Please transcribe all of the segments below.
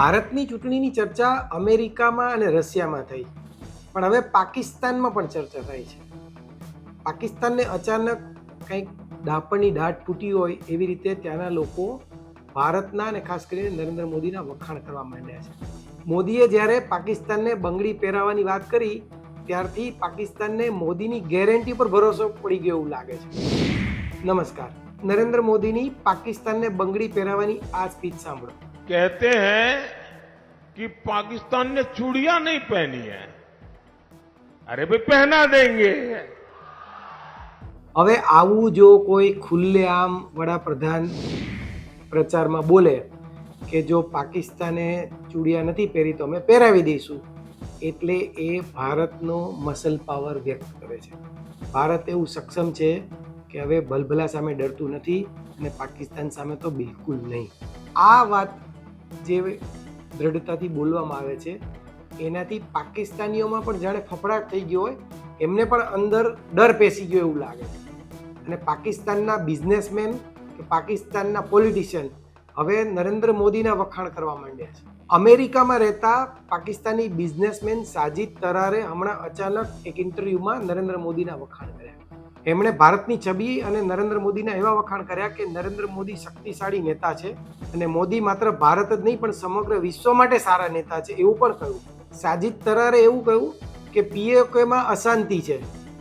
ભારતની ચૂંટણીની ચર્ચા અમેરિકામાં અને રશિયામાં થઈ. પણ હવે પાકિસ્તાનમાં પણ ચર્ચા થાય છે. પાકિસ્તાનને અચાનક કંઈક ડાપણની દાટ તૂટી હોય એવી રીતે ત્યાંના લોકો ભારતના અને ખાસ કરીને નરેન્દ્ર મોદીના વખાણ કરવા માંડ્યા છે. મોદીએ જ્યારે પાકિસ્તાનને બંગડી પહેરાવવાની વાત કરી, ત્યારથી પાકિસ્તાનને મોદીની ગેરંટી પર ભરોસો પડી ગયો એવું લાગે છે. નમસ્કાર. નરેન્દ્ર મોદીની પાકિસ્તાનને બંગડી પહેરાવવાની આ સ્પીચ સાંભળો. कहते हैं कि पाकिस्तान ने चूड़ियां नहीं पहनी है अरे भाई पहना देंगे હવે આવું જો કોઈ ખુલ્લેઆમ વડાપ્રધાન પ્રચારમાં બોલે કે જો પાકિસ્તાને ચૂડિયા નથી પહેરી તો અમે પહેરાવી દઈશું એટલે એ ભારતનો મસલ પાવર વ્યક્ત કરે છે ભારત એવું સક્ષમ છે કે હવે ભલભલા સામે ડરતું નથી અને પાકિસ્તાન સામે તો બિલકુલ નહીં આ વાત જે દ્રઢતાથી બોલવામાં આવે છે, એનાથી પાકિસ્તાનીઓમાં પણ જાણે ફફડાટ થઈ ગયો હોય, એમને પણ અંદર ડર પેસી ગયો એવું લાગે છે. અને પાકિસ્તાનના બિઝનેસમેન કે પાકિસ્તાનના પોલિટિશિયન હવે નરેન્દ્ર મોદીના વખાણ કરવા માંડ્યા છે. અમેરિકામાં રહેતા પાકિસ્તાની બિઝનેસમેન સાજિદ તરારે હમણાં અચાનક એક ઇન્ટરવ્યૂમાં નરેન્દ્ર મોદીના વખાણ કર્યા. એમણે ભારતની છબી અને નરેન્દ્ર મોદીના એવા વખાણ કર્યા કે નરેન્દ્ર મોદી શક્તિશાળી નેતા છે અને મોદી માત્ર ભારત જ નહીં, પણ સમગ્ર વિશ્વ માટે સારા નેતા છે એવું પણ કહ્યું. સાજિદ તરારે એવું કહ્યું કે પીઓકેમાં અશાંતિ છે,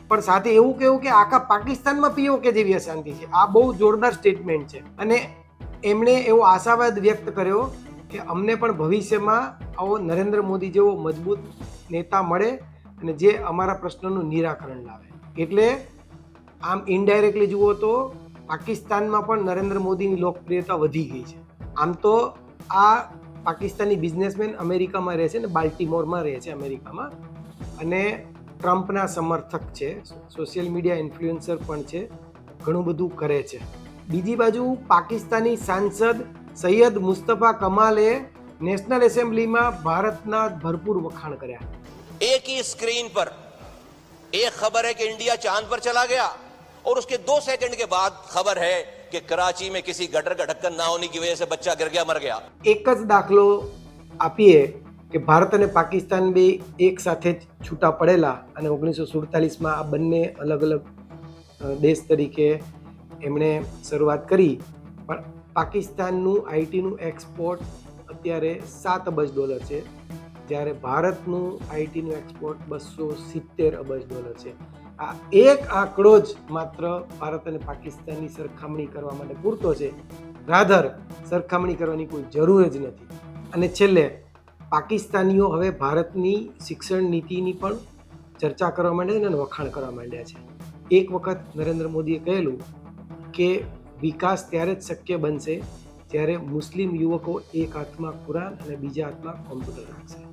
પણ સાથે એવું કહ્યું કે આખા પાકિસ્તાનમાં પીઓકે જેવી અશાંતિ છે. આ બહુ જોરદાર સ્ટેટમેન્ટ છે અને એમણે એવો આશાવાદ વ્યક્ત કર્યો કે અમને પણ ભવિષ્યમાં આવો નરેન્દ્ર મોદી જેવો મજબૂત નેતા મળે અને જે અમારા પ્રશ્નનું નિરાકરણ લાવે. એટલે આમ ઇનડાયરેક્ટલી જુઓ તો પાકિસ્તાનમાં પણ નરેન્દ્ર મોદીની લોકપ્રિયતા વધી ગઈ છે. આમ તો આ પાકિસ્તાની બિઝનેસમેન અમેરિકામાં રહે છે ને બાલ્ટીમોરમાં રહે છે અમેરિકામાં. અને ટ્રમ્પના સમર્થક છે, સોશિયલ મીડિયા ઇન્ફ્લુએન્સર પણ છે, ઘણું બધું કરે છે. બીજી બાજુ પાકિસ્તાની સાંસદ સૈયદ મુસ્તફા કમાલે નેશનલ એસેમ્બલીમાં ભારતના ભરપૂર વખાણ કર્યા. એક સ્ક્રીન પર એ ખબર હે કે ઇન્ડિયા ચાંદ પર ચલા ગયા? और उसके दो सेकंड के बाद खबर है कि कराची में किसी गटर का ढक्कन ना होने की वजह से बच्चा गिर गया मर गया એક જ દાખલો આપીએ કે ભારત અને પાકિસ્તાન બે એક સાથે જ છૂટા પડેલા અને ઓગણીસો સુડતાલીસમાં આ બંને અલગ અલગ અ, દેશ તરીકે એમણે શરૂઆત કરી પણ પાકિસ્તાનનું આઈટીનું એક્સપોર્ટ અત્યારે સાત અબજ ડોલર છે જ્યારે ભારતનું આઈટીનું એક્સપોર્ટ બસો સિત્તેર અબજ ડોલર છે આ એક આંકડો જ માત્ર ભારત અને પાકિસ્તાનની સરખામણી કરવા માટે પૂરતો છે. રાધર, સરખામણી કરવાની કોઈ જરૂર જ નથી. અને છેલ્લે, પાકિસ્તાનીઓ હવે ભારતની શિક્ષણ નીતિની પણ ચર્ચા કરવા માંડ્યા છે અને વખાણ કરવા માંડ્યા છે. એક વખત નરેન્દ્ર મોદીએ કહેલું કે વિકાસ ત્યારે જ શક્ય બનશે જ્યારે મુસ્લિમ યુવકો એક હાથમાં કુરાન અને બીજા હાથમાં કોમ્પ્યુટર રાખશે.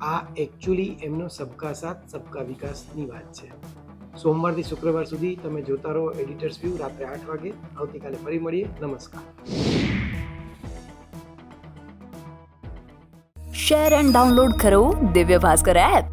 આ એકચ્યુઅલી એમનો સબકા સાથ, સબકા વિકાસની વાત છે. સોમવારથી શુક્રવાર સુધી તમે જોતા રહો એડિટર્સ વ્યૂ રાત્રે આઠ વાગે. આવતીકાલે ફરી મળીએ. નમસ્કાર. શેર એન્ડ ડાઉનલોડ કરો દિવ્ય ભાસ્કર એપ